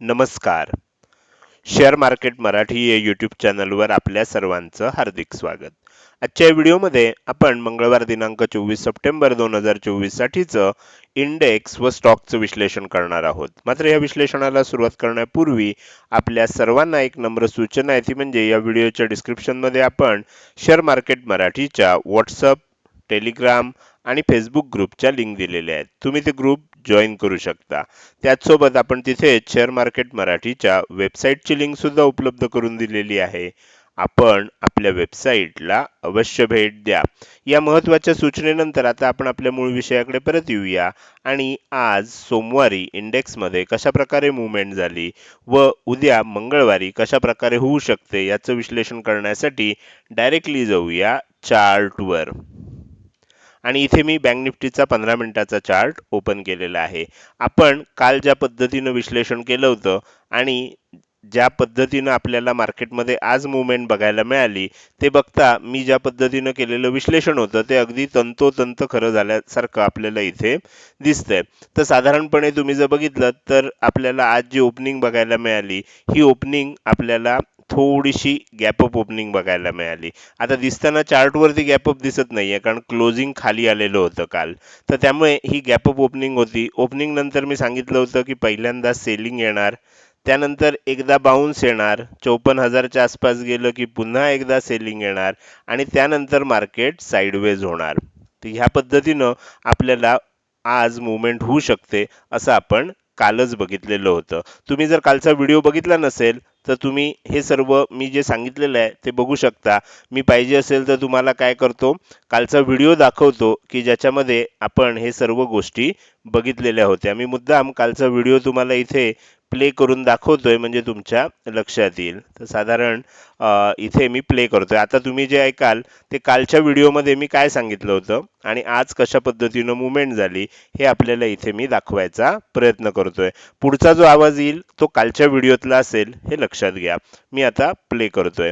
नमस्कार. Share market Marathi या YouTube चॅनलवर आपल्या सर्वांचं हार्दिक स्वागत. आजच्या व्हिडिओमध्ये आपण मंगळवार दिनांक चोवीस सप्टेंबर दोन हजार चोवीस साठीचं इंडेक्स व स्टॉकचं विश्लेषण करणार आहोत. मात्र या विश्लेषणाला सुरुवात करण्यापूर्वी आपल्या सर्वांना एक नम्र सूचना आहे. ती म्हणजे या व्हिडिओच्या डिस्क्रिप्शनमध्ये आपण शेअर मार्केट मराठीच्या व्हॉट्सअप टेलिग्राम आणि फेसबुक ग्रुपच्या लिंक दिलेल्या आहेत. तुम्ही ते ग्रुप जॉईन करू शकता. त्याचसोबत आपण तिथे शेअर मार्केट मराठीच्या वेबसाईटची लिंक सुद्धा उपलब्ध करून दिलेली आहे. आपण आपल्या वेबसाईटला अवश्य भेट द्या. या महत्त्वाच्या सूचनेनंतर आता आपण आपल्या मूळ विषयाकडे परत येऊया. आणि आज सोमवारी इंडेक्समध्ये कशाप्रकारे मुवमेंट झाली व उद्या मंगळवारी कशाप्रकारे होऊ शकते याचं विश्लेषण करण्यासाठी डायरेक्टली जाऊया चार्टवर आणि इथे मी बँक निफ्टीचा पंधरा मिनिटाचा चार्ट ओपन केलेला आहे. आपण काल ज्या पद्धतीनं विश्लेषण केलं होतं आणि ज्या पद्धतीनं आपल्याला मार्केटमध्ये आज मुवमेंट बघायला मिळाली ते बघता मी ज्या पद्धतीनं केलेलं विश्लेषण होतं ते अगदी तंतोतंत खरं झाल्यासारखं आपल्याला इथे दिसतंय. तर साधारणपणे तुम्ही जर बघितलं तर आपल्याला आज जी ओपनिंग बघायला मिळाली ही ओपनिंग आपल्याला थोडीशी गॅपअप ओपनिंग बघायला मिळाली. आता दिसताना चार्टवरती गॅपअप दिसत नाही आहे कारण क्लोजिंग खाली आलेलं होतं काल. तर त्यामुळे ही गॅपअप ओपनिंग होती. ओपनिंग नंतर मी सांगितलं होतं की पहिल्यांदा सेलिंग येणार त्यानंतर एकदा बाउन्स येणार चौपन्न हजारच्या आसपास गेलं की पुन्हा एकदा सेलिंग येणार आणि त्यानंतर मार्केट साईडवेज होणार. तर ह्या पद्धतीनं आपल्याला आज मुवमेंट होऊ शकते असं आपण कालच बघितलेलं होतं. तुम्ही जर कालचा व्हिडिओ बघितला नसेल तर तुम्ही हे सर्व मी जे सांगितलेलं आहे ते बघू शकता. मी पाहिजे असेल तर तुम्हाला काय करतो कालचा व्हिडिओ दाखवतो की ज्याच्यामध्ये आपण हे सर्व गोष्टी बघितलेल्या होत्या. मी मुद्दाम कालचा व्हिडिओ तुम्हाला इथे प्ले करून दाखवतोय म्हणजे तुमच्या लक्षात येईल. तर साधारण इथे मी प्ले करतोय. आता तुम्ही जे ऐकाल ते कालच्या व्हिडिओमध्ये मी काय सांगितलं होतं आणि आज कशा पद्धतीनं मुवमेंट झाली हे आपल्याला इथे मी दाखवायचा प्रयत्न करतोय. पुढचा जो आवाज येईल तो कालच्या व्हिडिओतला असेल हे लक्षात घ्या. मी आता प्ले करतोय.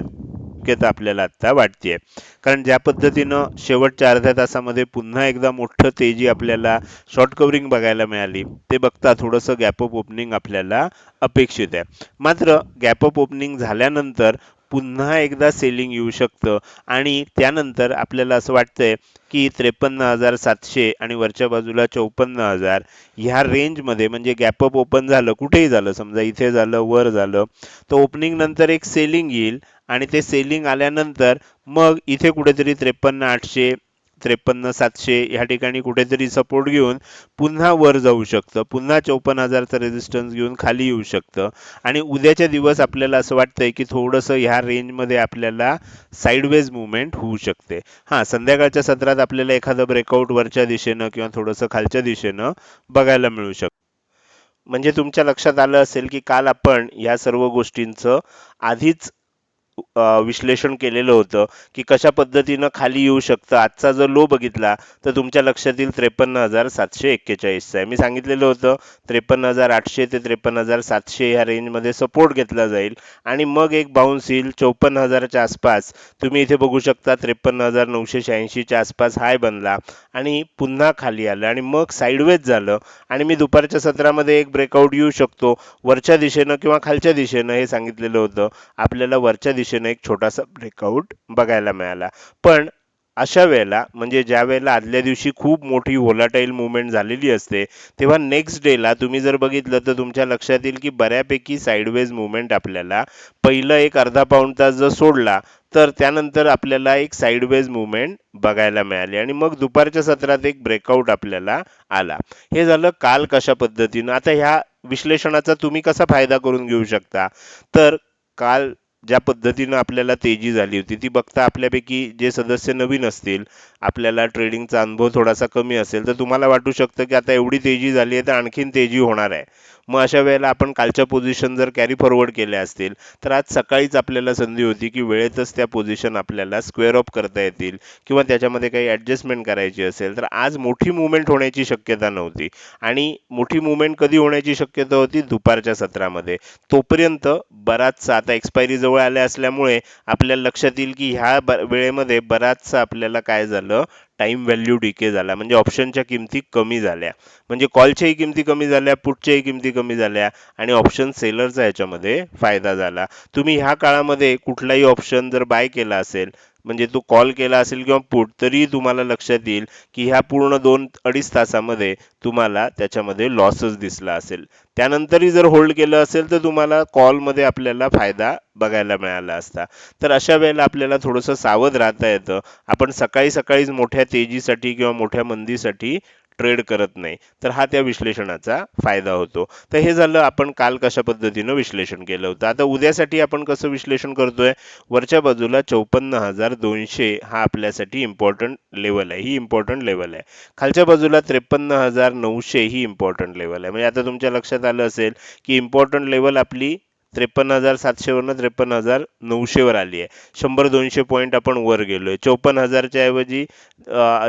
शक्यता आपल्याला आता वाटते कारण ज्या पद्धतीनं शेवटच्या अर्ध्या तासामध्ये पुन्हा एकदा मोठं तेजी आपल्याला शॉर्ट कव्हरिंग बघायला मिळाली ते बघता थोडंसं गॅपअप ओपनिंग आपल्याला अपेक्षित आहे. मात्र गॅपअप ओपनिंग झाल्यानंतर पुन्हा एकदा सेलिंग येऊ शकतं आणि त्यानंतर आपल्याला असं वाटतंय की त्रेपन्न हजार सातशे आणि वरच्या बाजूला चौपन्न हजार ह्या रेंजमध्ये म्हणजे गॅपअप ओपन झालं कुठेही झालं समजा इथे झालं वर झालं तर ओपनिंग नंतर एक सेलिंग येईल आणि ते सेलिंग आल्यानंतर मग इथे कुठेतरी त्रेपन्न आठशे त्रेपन्न सातशे ह्या ठिकाणी कुठेतरी सपोर्ट घेऊन पुन्हा वर जाऊ शकतं. पुन्हा चौपन्न हजारचा रेजिस्टन्स घेऊन खाली येऊ शकतं. आणि उद्याच्या दिवस आपल्याला असं वाटतंय की थोडंसं ह्या रेंजमध्ये आपल्याला साईडवेज मुवमेंट होऊ शकते. हां संध्याकाळच्या सत्रात आपल्याला एखादं ब्रेकआउट वरच्या दिशेनं किंवा थोडंसं खालच्या दिशेनं बघायला मिळू शकतं. म्हणजे तुमच्या लक्षात आलं असेल की काल आपण या सर्व गोष्टींचं आधीच विश्लेषण केलेलं होतं की कशा पद्धतीनं खाली येऊ शकतं. आजचा जर लो बघितला तर तुमच्या लक्षात येईल त्रेपन्न हजार सातशे एक्केचाळीसचा आहे. मी सांगितलेलं होतं त्रेपन्न हजार आठशे ते त्रेपन्न हजार सातशे ह्या रेंजमध्ये सपोर्ट घेतला जाईल. आणि मग एक बाउन्स येईल चौपन्न हजाराच्या आसपास. तुम्ही इथे बघू शकता त्रेपन्न हजार नऊशे शहाऐंशीच्या आसपास हाय बनला आणि पुन्हा खाली आलं आणि मग साईडवेज झालं. आणि मी दुपारच्या सत्रामध्ये एक ब्रेकआउट येऊ शकतो. वरच्या दिशेनं किंवा खालच्या दिशेनं हे सांगितलेलं होतं. आपल्याला वरच्या दिशेनं दिशेने एक छोटासा ब्रेकआउट बघायला मिळाला. पण अशा वेळेला म्हणजे ज्या वेळेला आदल्या दिवशी खूप मोठी व्होलाटाईल मुवमेंट झालेली असते तेव्हा नेक्स्ट डेला तुम्ही जर बघितलं तर तुमच्या लक्षात येईल की बऱ्यापैकी साईडवेज मुवमेंट आपल्याला पहिलं एक अर्धा पाऊण तास जर सोडला तर त्यानंतर आपल्याला एक साईडवेज मुवमेंट बघायला मिळाली आणि मग दुपारच्या सत्रात एक ब्रेकआउट आपल्याला आला. हे झालं काल कशा पद्धतीनं? आता ह्या विश्लेषणाचा तुम्ही कसा फायदा करून घेऊ शकता? तर काल ज्या पद्धतीनं आपल्याला तेजी झाली होती ती बघता आपल्यापैकी जे सदस्य नवीन असतील आपल्याला ट्रेडिंगचा अनुभव थोडासा कमी असेल तर तुम्हाला वाटू शकतं की आता एवढी तेजी झाली आहे तर आणखीन तेजी होणार आहे. मग अशा वेळेला आपण कालच्या पोझिशन जर कॅरी फॉरवर्ड केल्या असतील तर आज सकाळीच आपल्याला संधी होती की वेळेतच त्या पोझिशन आपल्याला स्क्वेअर ऑफ करता येतील किंवा त्याच्यामध्ये काही ॲडजस्टमेंट करायची असेल तर आज मोठी मुवमेंट होण्याची शक्यता नव्हती. आणि मोठी मुवमेंट कधी होण्याची शक्यता होती? दुपारच्या सत्रामध्ये. तोपर्यंत बराचसा आता एक्सपायरी जवळ आल्या असल्यामुळे आपल्याला लक्षात येईल की ह्या वेळेमध्ये बराचसा आपल्याला काय झालं? टाइम व्हॅल्यू डिके झाला म्हणजे ऑप्शनच्या किमती कमी झाल्या. म्हणजे कॉलच्याही किमती कमी झाल्या पुटच्याही किमती कमी झाल्या आणि ऑप्शन सेलरचा याच्यामध्ये फायदा झाला. तुम्ही ह्या काळामध्ये कुठलाही ऑप्शन जर बाय केला असेल म्हणजे तो कॉल केला असेल किंवा पुट तरी तुम्हाला लक्षात येईल की ह्या पूर्ण दोन अडीच तासामध्ये तुम्हाला त्याच्यामध्ये लॉसच दिसला असेल. त्यानंतरही जर होल्ड केलं असेल तर तुम्हाला कॉलमध्ये आपल्याला फायदा बघायला मिळाला असता. तर अशा वेळेला आपल्याला थोडंसं सावध राहता येतं. आपण सकाळी सकाळीच मोठ्या तेजीसाठी किंवा मोठ्या मंदीसाठी ट्रेड करत नाही. तर हा त्या विश्लेषणाचा फायदा होतो. तर हे झालं आपण काल कशा पद्धतीनं विश्लेषण केलं होतं? आता उद्यासाठी आपण कसं विश्लेषण करतोय? वरच्या बाजूला चौपन्न हजार दोनशे हा आपल्यासाठी इम्पॉर्टंट लेवल आहे. ही इम्पॉर्टंट लेवल आहे. खालच्या बाजूला त्रेपन्न हजार नऊशे ही इम्पॉर्टंट लेवल आहे. म्हणजे आता तुमच्या लक्षात आलं असेल की इम्पॉर्टंट लेवल आपली त्रेपन्न हजार सातशेवरनं त्रेपन्न हजार नऊशेवर आली आहे. शंभर दोनशे पॉईंट आपण वर गेलोय. चौपन्न हजारच्या ऐवजी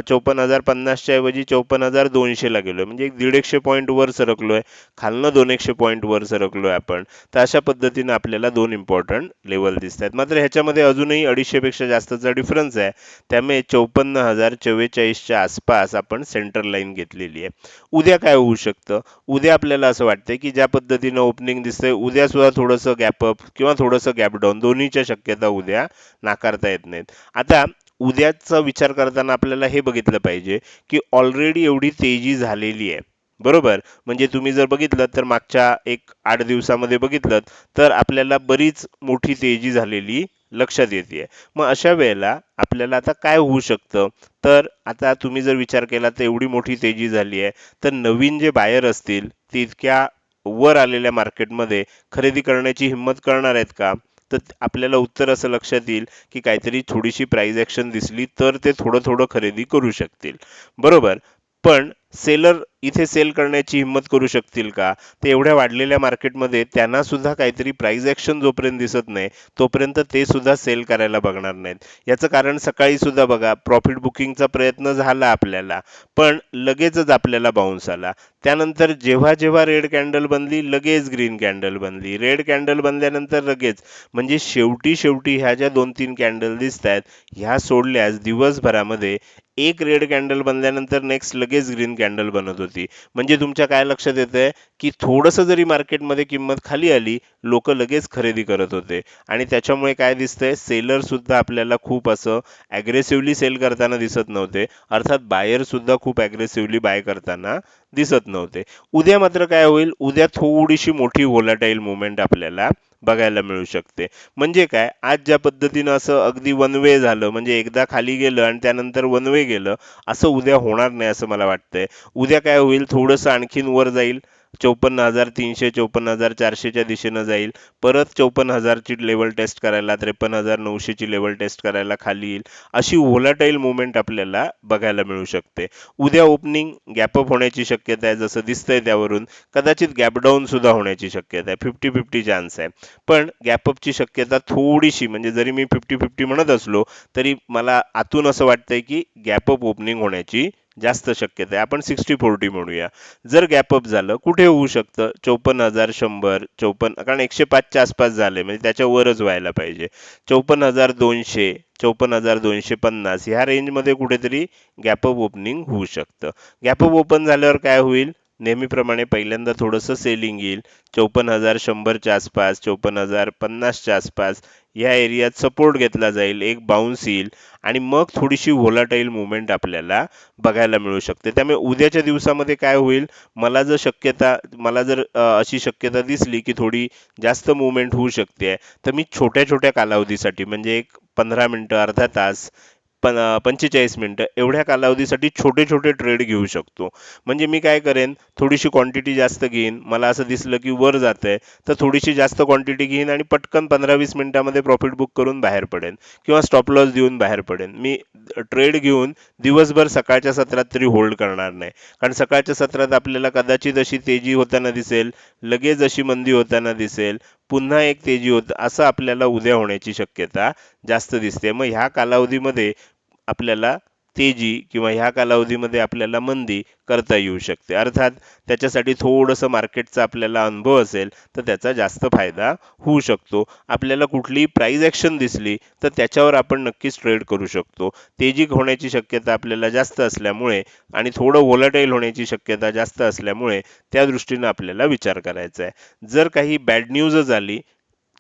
चौपन्न हजार पन्नासच्या ऐवजी चौपन्न हजार दोनशेला गेलोय. म्हणजे एक दीड एकशे पॉईंट वर सरकलोय. खालनं दोन एकशे पॉईंट वर सरकलो आहे आपण. तर अशा पद्धतीनं आपल्याला दोन इम्पॉर्टंट लेवल दिसत आहेत मात्र ह्याच्यामध्ये अजूनही अडीचशेपेक्षा जास्तचा डिफरन्स आहे. त्यामुळे चौपन्न हजार चव्वेचाळीसच्या आसपास आपण सेंटर लाईन घेतलेली आहे. उद्या काय होऊ शकतं? उद्या आपल्याला असं वाटतंय की ज्या पद्धतीनं ओपनिंग दिसतंय उद्या सुद्धा थोडंसं गॅप अप किंवा थोडंसं गॅप डाऊन दोन्हीच्या शक्यता उद्या नाकारता येत नाहीत. आता उद्याचा विचार करताना आपल्याला हे बघितलं पाहिजे की ऑलरेडी एवढी तेजी झालेली आहे. बरोबर? म्हणजे तुम्ही जर बघितलं तर मागच्या एक आठ दिवसामध्ये बघितलं तर आपल्याला बरीच मोठी तेजी झालेली लक्षात येते मग अशा वेळेला आपल्याला आता काय होऊ शकतं? तर आता तुम्ही जर विचार केला तर एवढी मोठी तेजी झाली आहे तर नवीन जे बायर असतील ते इतक्या वर आलेल्या मार्केटमध्ये खरेदी करण्याची हिंमत करणार आहेत का? तर आपल्याला उत्तर असं लक्षात येईल की काहीतरी थोडीशी प्राईज ऍक्शन दिसली तर ते थोडं थोडं खरेदी करू शकतील. बरोबर? पण सेलर इथे सेल करण्याची हिंमत करू शकतील का? ते एवढ्या वाढलेल्या मार्केटमध्ये त्यांना सुद्धा काहीतरी प्राईज ॲक्शन जोपर्यंत दिसत नाही तोपर्यंत ते सुद्धा सेल करायला बघणार नाहीत. याचं कारण सकाळी सुद्धा बघा प्रॉफिट बुकिंगचा प्रयत्न झाला आपल्याला पण लगेचच आपल्याला बाउन्स आला. त्यानंतर जेव्हा जेव्हा रेड कॅन्डल बनली लगेच ग्रीन कॅन्डल बनली. रेड कॅन्डल बनल्यानंतर लगेच म्हणजे शेवटी शेवटी ह्या ज्या दोन तीन कॅन्डल दिसत आहेत ह्या सोडल्यास दिवसभरामध्ये एक रेड कॅन्डल बनल्यानंतर नेक्स्ट लगेच ग्रीन कॅन्डल बनत होती. म्हणजे तुमच्या काय लक्षात येतंय? की थोडंसं जरी मार्केटमध्ये किंमत खाली आली लोक लगेच खरेदी करत होते. आणि त्याच्यामुळे काय दिसतंय? सेलर सुद्धा आपल्याला खूप असं ॲग्रेसिव्हली सेल करताना दिसत नव्हते. अर्थात बायर सुद्धा खूप ॲग्रेसिव्हली बाय करताना दिसत नव्हते. उद्या मात्र काय होईल? उद्या थोडीशी मोठी व्होलाटाईल मुवमेंट आपल्याला बघायला मिळू शकते. म्हणजे काय? आज ज्या पद्धतीनं असं अगदी वन वे झालं म्हणजे एकदा खाली गेलं आणि त्यानंतर वन वे गेलं असं उद्या होणार नाही असं मला वाटतंय. उद्या काय होईल? थोडंसं आणखीन वर जाईल. चौपन्न हजार तीनशे चौपन्न हजार चारशेच्या दिशेनं जाईल. परत चौपन्न हजारची लेवल टेस्ट करायला त्रेपन्न हजार नऊशेची लेवल टेस्ट करायला खाली येईल. अशी व्होलाटाईल मुवमेंट आपल्याला बघायला मिळू शकते. उद्या ओपनिंग गॅपअप होण्याची शक्यता आहे जसं दिसतंय त्यावरून. कदाचित गॅप सुद्धा होण्याची शक्यता आहे. फिफ्टी फिफ्टी चान्स आहे. पण गॅपअपची शक्यता थोडीशी म्हणजे जरी मी फिफ्टी फिफ्टी म्हणत असलो तरी मला आतून असं वाटतंय की गॅपअप ओपनिंग होण्याची जास्त शक्यता आहे. आपण सिक्स्टी फोर्टी म्हणूया. जर गॅपअप झालं कुठे होऊ शकतं? चौपन्न हजार शंभर चौपन्न कारण एकशे पाचच्या आसपास झाले म्हणजे त्याच्यावरच व्हायला पाहिजे. चौपन्न हजार दोनशे चौपन्न हजार दोनशे पन्नास ह्या रेंजमध्ये कुठेतरी गॅपअप ओपनिंग होऊ शकतं. गॅपअप ओपन झाल्यावर काय होईल? नेहमीप्रमाणे पहिल्यांदा थोडंसं सेलिंग येईल. चौपन्न हजार शंभरच्या आसपास चौपन्न हजार पन्नासच्या आसपास या एरियात सपोर्ट घेतला जाईल एक बाउन्स येईल. आणि मग थोडीशी व्होलाटाईल मुवमेंट आपल्याला बघायला मिळू शकते. त्यामुळे उद्याच्या दिवसामध्ये काय होईल? मला जर शक्यता मला जर अशी शक्यता दिसली की थोडी जास्त मुवमेंट होऊ शकते. तर मी छोट्या छोट्या कालावधीसाठी म्हणजे एक पंधरा मिनटं अर्धा तास पण पंचेचाळीस मिनटं. एवढ्या कालावधीसाठी छोटे छोटे ट्रेड घेऊ शकतो. म्हणजे मी काय करेन थोडीशी क्वांटिटी जास्त घेईन. मला असं दिसलं की वर जात आहे तर थोडीशी जास्त क्वांटिटी घेईन आणि पटकन पंधरा वीस मिनटामध्ये प्रॉफिट बुक करून बाहेर पडेन किंवा स्टॉप लॉस देऊन बाहेर पडेन. मी ट्रेड घेऊन दिवसभर सकाळच्या सत्रात तरी होल्ड करणार नाही. कारण सकाळच्या सत्रात आपल्याला कदाचित अशी तेजी होताना दिसेल लगेच अशी मंदी होताना दिसेल पुन्हा एक तेजी होत असं आपल्याला उद्या होण्याची शक्यता जास्त दिसते. मग ह्या कालावधीमध्ये आपल्याला तेजी किंवा ह्या कालावधीमध्ये आपल्याला मंदी करता येऊ शकते. अर्थात त्याच्यासाठी थोडंसं मार्केटचा आपल्याला अनुभव असेल तर त्याचा जास्त फायदा होऊ शकतो. आपल्याला कुठलीही प्राईज ॲक्शन दिसली तर त्याच्यावर आपण नक्कीच ट्रेड करू शकतो. तेजी होण्याची शक्यता आपल्याला जास्त असल्यामुळे आणि थोडं व्होलाटाईल होण्याची शक्यता जास्त असल्यामुळे त्या दृष्टीनं आपल्याला विचार करायचा आहे. जर काही बॅड न्यूजच आली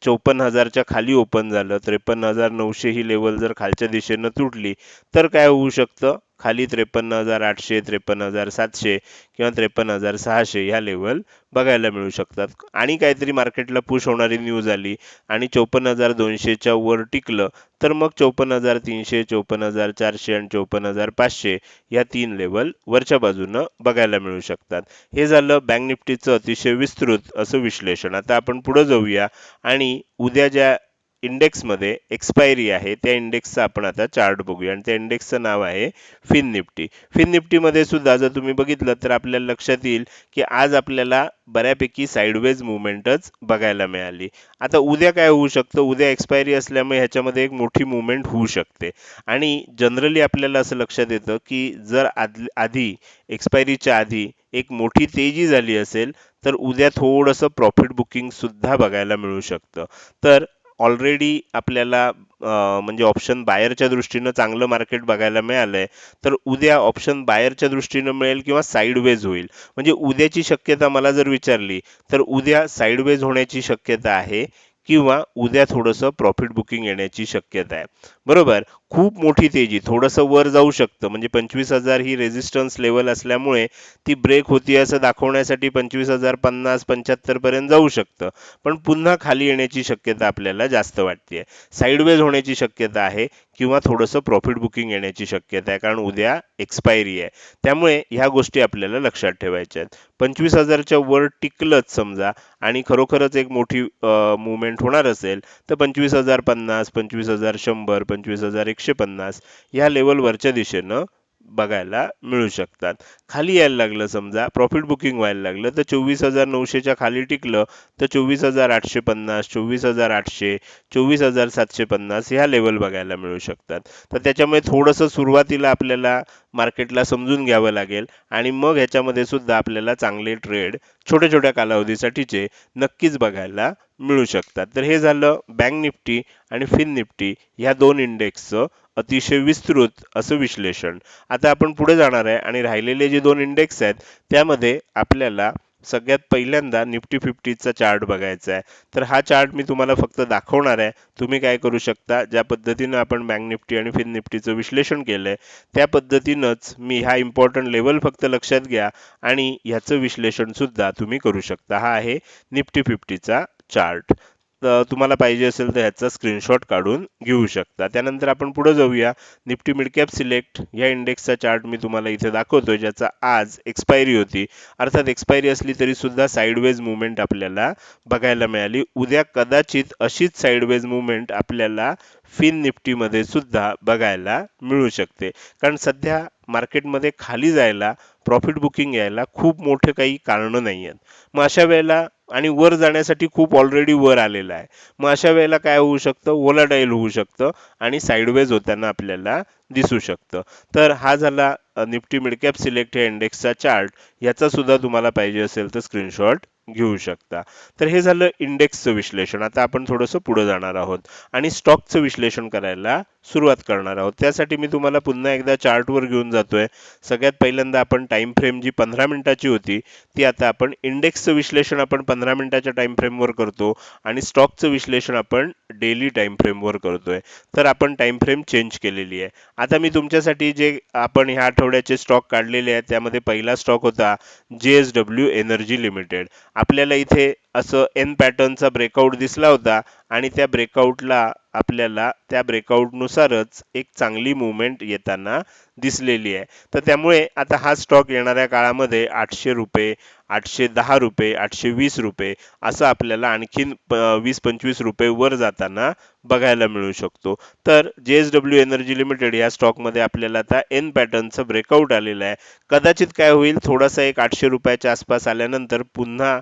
चौपन्न हजारच्या खाली ओपन झालं. त्रेपन्न हजार नऊशे ही लेवल जर खालच्या दिशेनं तुटली तर काय होऊ शकतं? खाली त्रेपन्न हजार आठशे त्रेपन्न हजार सातशे किंवा त्रेपन्न हजार सहाशे ह्या लेवल बघायला मिळू शकतात. आणि काहीतरी मार्केटला पुश होणारी न्यूज आली आणि चौपन्न हजार दोनशेच्या वर टिकलं तर मग चौपन्न हजार तीनशे चौपन्न हजार चारशे आणि चौपन्न हजार पाचशे या तीन लेवल वरच्या बाजूनं बघायला मिळू शकतात. हे झालं बँक निफ्टीचं अतिशय विस्तृत असं विश्लेषण. आता आपण पुढे जाऊया आणि उद्या ज्या इंडेक्समध्ये एक्सपायरी आहे. त्या इंडेक्सचा आपण आता चार्ट बघूया. आणि त्या इंडेक्सचं नाव आहे फिन निफ्टी फिन निफ्टीमध्ये सुद्धा जर तुम्ही बघितलं तर आपल्याला लक्षात येईल की आज आपल्याला बऱ्यापैकी साईडवेज मुवमेंटच बघायला मिळाली. आता उद्या काय होऊ शकतं? उद्या एक्सपायरी असल्यामुळे ह्याच्यामध्ये एक मोठी मुवमेंट होऊ शकते. आणि जनरली आपल्याला असं लक्षात येतं की जर आद आधी एक्सपायरीच्या आधी एक मोठी तेजी झाली असेल तर उद्या थोडंसं प्रॉफिट बुकिंगसुद्धा बघायला मिळू शकतं. तर ऑलरेडी आपल्याला म्हणजे ऑप्शन बायरच्या दृष्टीनं चांगलं मार्केट बघायला मिळालं आहे तर उद्या ऑप्शन बायरच्या दृष्टीनं मिळेल किंवा साईडवेज होईल? म्हणजे उद्याची शक्यता मला जर विचारली तर उद्या साईडवेज होण्याची शक्यता आहे किंवा उद्या थोडंसं प्रॉफिट बुकिंग येण्याची शक्यता आहे? बरोबर. खूप मोठी तेजी. थोडंसं वर जाऊ शकतं. म्हणजे पंचवीस हजार ही रेझिस्टन्स लेवल असल्यामुळे ती ब्रेक होती असं दाखवण्यासाठी पंचवीस हजार पन्नास पंच्याहत्तरपर्यंत जाऊ शकतं. पण पुन्हा खाली येण्याची शक्यता आपल्याला जास्त वाटते साईडवेज होण्याची शक्यता आहे किंवा थोडंसं प्रॉफिट बुकिंग येण्याची शक्यता आहे. कारण उद्या एक्सपायरी आहे. त्यामुळे ह्या गोष्टी आपल्याला लक्षात ठेवायच्या आहेत. पंचवीस हजारच्या वर टिकलंच समजा आणि खरोखरच एक मोठी मुवमेंट होणार असेल तर पंचवीस हजार पन्नास पंचवीस हजार शंभर पंचवीस हजार एकशे पन्नास ह्या लेवलवरच्या दिशेनं बघायला मिळू शकतात. खाली यायला लागलं समजा प्रॉफिट बुकिंग व्हायला लागलं तर चोवीस हजार नऊशेच्या खाली टिकलं तर चोवीस हजार आठशे पन्नास चोवीस हजार आठशे चोवीस हजार सातशे पन्नास ह्या लेवल बघायला मिळू शकतात. तर त्याच्यामुळे थोडंसं सुरुवातीला आपल्याला मार्केटला समजून घ्यावं लागेल आणि मग ह्याच्यामध्ये सुद्धा आपल्याला चांगले ट्रेड छोट्या छोट्या कालावधीसाठीचे नक्कीच बघायला मिळू शकतात. तर हे झालं बँक निफ्टी आणि फिन निफ्टी ह्या दोन इंडेक्सचं अतिशय विस्तृत असं विश्लेषण. आता आपण पुढे जाणार आहे आणि राहिलेले जे दोन इंडेक्स आहेत त्यामध्ये आपल्याला सगळ्यात पहिल्यांदा निफ्टी फिफ्टीचा चार्ट बघायचा आहे. तर हा चार्ट मी तुम्हाला फक्त दाखवणार आहे. तुम्ही काय करू शकता? ज्या पद्धतीनं आपण बँक निफ्टी आणि फिन निफ्टीचं विश्लेषण केलंय त्या पद्धतीनंच मी हा इम्पॉर्टंट लेवल फक्त लक्षात घ्या आणि ह्याचं विश्लेषण सुद्धा तुम्ही करू शकता. हा आहे निफ्टी फिफ्टीचा चार्ट तुम्हाला पाहिजे असेल तर ह्याचा स्क्रीनशॉट काढून घेऊ शकता. त्यानंतर आपण पुढे जाऊया. निफ्टी मिडकॅप सिलेक्ट या इंडेक्सचा चार्ट मी तुम्हाला इथे दाखवतो ज्याचा आज एक्सपायरी होती. अर्थात एक्सपायरी असली तरी सुद्धा साईडवेज मुवमेंट आपल्याला बघायला मिळाली. उद्या कदाचित अशीच साईडवेज मुवमेंट आपल्याला फिन निफ्टीमध्ये सुद्धा बघायला मिळू शकते. कारण सध्या मार्केटमध्ये खाली जायला प्रॉफिट बुकिंग यायला खूप मोठे काही कारणं नाही आहेत मग अशा वेळेला आणि वर जाण्यासाठी खूप ऑलरेडी वर आलेला आहे. मग अशा वेळेला काय होऊ शकतं? ओलाडाईल होऊ शकतं आणि साईडवेज होताना आपल्याला दिसू शकतं. तर हा झाला निफ्टी मिडकॅप सिलेक्ट हे इंडेक्सचा चार्ट याचा सुद्धा तुम्हाला पाहिजे असेल तर स्क्रीनशॉट घेऊ शकता. तर हे झालं इंडेक्सचं विश्लेषण. आता आपण थोडंसं पुढे जाणार आहोत. आणि स्टॉकचं विश्लेषण करायला सुरुवात करणार आहोत. त्यासाठी मी तुम्हाला पुन्हा एकदा चार्टवर घेऊन जातोय. सगळ्यात पहिल्यांदा आपण टाइम फ्रेम जी पंधरा मिनिटाची होती ती आता आपण इंडेक्सचं विश्लेषण आपण पंधरा मिनिटाच्या टाइम फ्रेमवर करतो आणि स्टॉकचं विश्लेषण आपण डेली टाइम फ्रेमवर करतोय. तर आपण टाइम फ्रेम चेंज केलेली आहे. आता मी तुमच्यासाठी जे आपण ह्या आठवड्याचे स्टॉक काढलेले आहेत त्यामध्ये पहिला स्टॉक होता जे एस डब्ल्यू एनर्जी लिमिटेड आपल्याला इथे असं एन पॅटर्नचा ब्रेकआउट दिसला होता आणि त्या ब्रेकआउटला आपल्याला त्या ब्रेकआउटनुसारच एक चांगली मुवमेंट येताना दिसलेली आहे. तर त्यामुळे आता हा स्टॉक येणाऱ्या काळामध्ये आठशे रुपये आठशे दहा रुपये आठशे वीस रुपये असं आपल्याला आणखीन प- वीस पंचवीस रुपये वर जाताना बघायला मिळू शकतो. तर जे एस डब्ल्यू एनर्जी लिमिटेड या स्टॉकमध्ये आपल्याला आता एन पॅटर्नचं ब्रेकआउट आलेलं आहे. कदाचित काय होईल थोडासा एक आठशे रुपयाच्या आसपास आल्यानंतर पुन्हा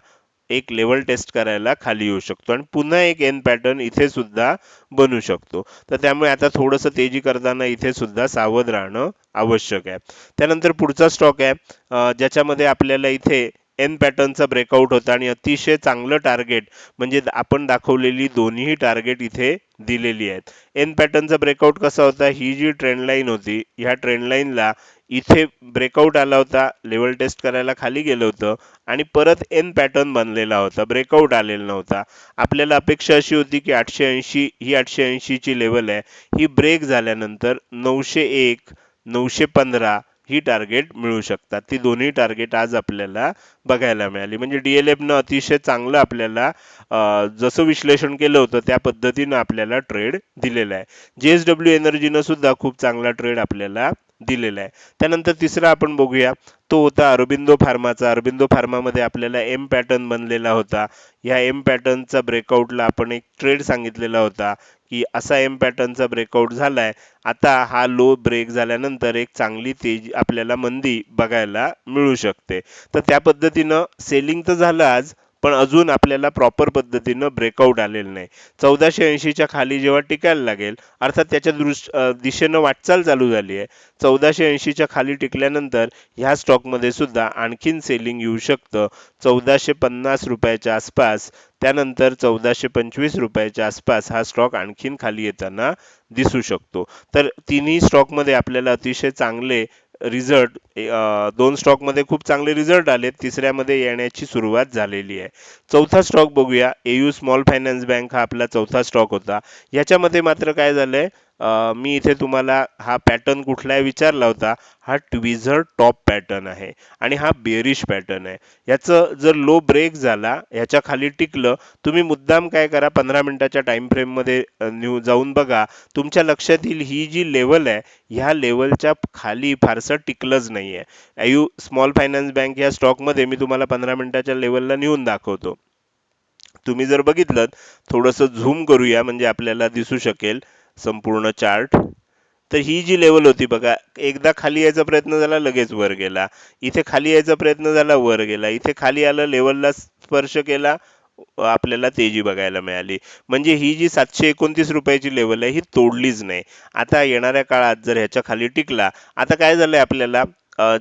एक लेवल टेस्ट करायला खाली येऊ शकतो आणि पुन्हा एक एन पॅटर्न इथे सुद्धा बनू शकतो. तर त्यामुळे आता थोडंसं तेजी करताना इथे सुद्धा सावध राहणं आवश्यक आहे. त्यानंतर पुढचा स्टॉक आहे. ज्याच्यामध्ये आपल्याला इथे एन पॅटर्नचा ब्रेकआउट होता आणि अतिशय चांगलं टार्गेट म्हणजे आपण दाखवलेली दोन्ही टार्गेट इथे दिलेली आहेत. एन पॅटर्नचा ब्रेकआउट कसा होता? ही जी ट्रेंड लाईन होती ह्या ट्रेंड लाईनला इथे ब्रेकआउट आला होता लेवल टेस्ट करायला खाली गेलं होतं आणि परत एन पॅटर्न बनलेला होता ब्रेकआउट आलेला नव्हता. आपल्याला अपेक्षा अशी होती की आठशे ऐंशी ही आठशे ऐंशीची लेवल आहे. ही ब्रेक झाल्यानंतर नऊशे एक नऊशे पंधरा ही टार्गेट मिळू शकतात. ती दोन्ही टार्गेट आज आपल्याला बघायला मिळाली. म्हणजे डी एल एफनं अतिशय चांगलं आपल्याला जसं विश्लेषण केलं होतं त्या पद्धतीनं आपल्याला ट्रेड दिलेला आहे. जे एस डब्ल्यू एनर्जीनं सुद्धा खूप चांगला ट्रेड आपल्याला दिलेला आहे. त्यानंतर तिसरा आपण बघूया. तो होता अरबिंदो फार्माचा. अरबिंदो फार्मामध्ये आपल्याला एम पॅटर्न बनलेला होता. ह्या एम पॅटर्नचा ब्रेकआउटला आपण एक ट्रेड सांगितलेला होता की असा एम पॅटर्नचा ब्रेकआउट झालाय. आता हा लो ब्रेक झाल्यानंतर एक चांगली तेज आपल्याला मंदी बघायला मिळू शकते. तर त्या पद्धतीनं सेलिंग तर झालं आज पण अजून आपल्याला प्रॉपर पद्धतीनं ब्रेकआउट आलेलं नाही. चौदाशे ऐंशीच्या खाली जेव्हा टिकायला लागेल अर्थात त्याच्या दृष्ट दिशेनं वाटचाल चालू झाली आहे चौदाशे ऐंशीच्या खाली टिकल्यानंतर ह्या स्टॉकमध्ये सुद्धा आणखीन सेलिंग येऊ शकतं. चौदाशे पन्नास रुपयाच्या आसपास त्यानंतर चौदाशे पंचवीस रुपयाच्या आसपास हा स्टॉक आणखीन खाली येताना दिसू शकतो. तर तिन्ही स्टॉकमध्ये आपल्याला अतिशय चांगले रिझल्ट दोन स्टॉकमध्ये खूप चांगले रिझल्ट आले तिसऱ्यामध्ये येण्याची सुरुवात झालेली आहे. चौथा स्टॉक बघूया. एयू स्मॉल फायनान्स बँक हा आपला चौथा स्टॉक होता. याच्यामध्ये मात्र काय झालंय? मी इथे तुम्हाला हा पॅटर्न कुठला विचारला होता हा ट्विझर टॉप पॅटर्न आहे आणि हा बेरिश पॅटर्न आहे. याचं जर लो ब्रेक झाला ह्याच्या खाली टिकलं तुम्ही मुद्दाम काय करा पंधरा मिनिटाच्या टाइम फ्रेममध्ये न्यू जाऊन बघा तुमच्या लक्षात येईल ही जी लेवल आहे ह्या लेवलच्या खाली फारसं टिकलंच नाही आहे आयु स्मॉल फायनान्स बँक या स्टॉकमध्ये मी तुम्हाला पंधरा मिनिटाच्या लेवलला नेऊन दाखवतो. तुम्ही जर बघितलं थोडंसं झूम करूया म्हणजे आपल्याला दिसू शकेल. संपूर्ण चार्ट तर ही जी लेवल होती बघा एकदा खाली यायचा प्रयत्न झाला लगेच वर गेला. इथे खाली यायचा प्रयत्न झाला वर गेला. इथे खाली आलं लेवलला स्पर्श केला आपल्याला तेजी बघायला मिळाली. म्हणजे ही जी सातशे एकोणतीस रुपयाची लेवल आहे ही तोडलीच नाही. आता येणाऱ्या काळात जर ह्याच्या खाली टिकला आता काय झालंय आपल्याला?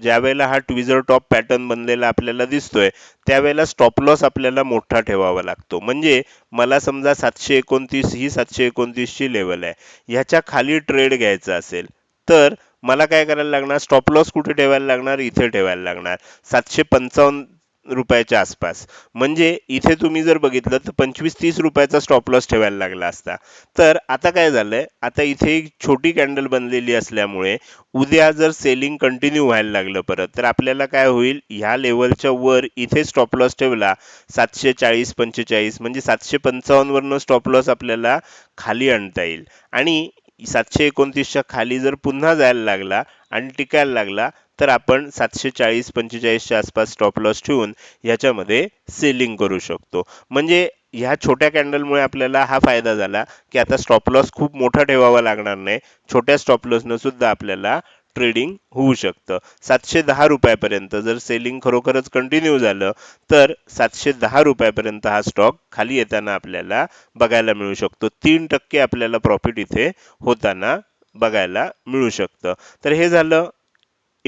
ज्यावेळेला हा ट्विझर टॉप पॅटर्न बनलेला आपल्याला दिसतोय त्यावेळेला स्टॉप लॉस आपल्याला मोठा ठेवावा लागतो. म्हणजे मला समजा सातशे एकोणतीस ही सातशे एकोणतीसची लेवल आहे. ह्याच्या खाली ट्रेड घ्यायचा असेल तर मला काय करायला लागणार? स्टॉप लॉस कुठे ठेवायला लागणार? इथे ठेवायला लागणार. सातशे पंचावन्न रुपयाच्या आसपास. म्हणजे इथे तुम्ही जर बघितलं तर पंचवीस तीस रुपयाचा स्टॉप लॉस ठेवायला लागला असता. तर आता काय झालंय? आता इथे एक छोटी कॅन्डल बनलेली असल्यामुळे उद्या जर सेलिंग कंटिन्यू व्हायला लागलं परत तर आपल्याला काय होईल? ह्या लेवलच्या वर इथे स्टॉप लॉस ठेवला. सातशे चाळीस पंचेचाळीस म्हणजे सातशे पंचावन्नवरनं स्टॉप लॉस आपल्याला खाली आणता येईल. आणि सातशे एकोणतीसच्या खाली जर पुन्हा जायला लागला आणि टिकायला लागला तर आपण सातशे चाळीस पंचेचाळीसच्या आसपास स्टॉप लॉस ठेवून ह्याच्यामध्ये सेलिंग करू शकतो. म्हणजे ह्या छोट्या कॅन्डलमुळे आपल्याला हा फायदा झाला की आता स्टॉप लॉस खूप मोठा ठेवावा लागणार नाही. छोट्या स्टॉप लॉसनं सुद्धा आपल्याला ट्रेडिंग होऊ शकतं. सातशे दहा रुपयापर्यंत जर सेलिंग खरोखरच कंटिन्यू झालं तर सातशे दहा रुपयापर्यंत हा स्टॉक खाली येताना आपल्याला बघायला मिळू शकतो. तीन टक्के आपल्याला प्रॉफिट इथे होताना बघायला मिळू शकतं. तर हे झालं.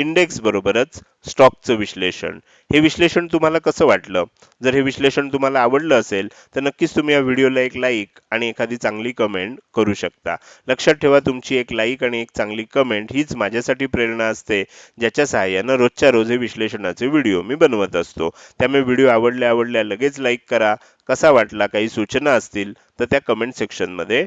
इंडेक्स बरोबरच स्टॉकचं विश्लेषण. हे विश्लेषण तुम्हाला कसं वाटलं? जर हे विश्लेषण तुम्हाला आवडलं असेल तर नक्कीच तुम्ही या व्हिडिओला एक लाईक आणि एखादी चांगली कमेंट करू शकता. लक्षात ठेवा तुमची एक लाईक आणि एक चांगली कमेंट हीच माझ्यासाठी प्रेरणा असते ज्याच्या सहाय्यानं रोजच्या रोज हे विश्लेषणाचे व्हिडिओ मी बनवत असतो. त्यामुळे व्हिडिओ आवडल्या आवडल्या लगेच लाईक करा. कसा वाटला काही सूचना असतील तर त्या कमेंट सेक्शनमध्ये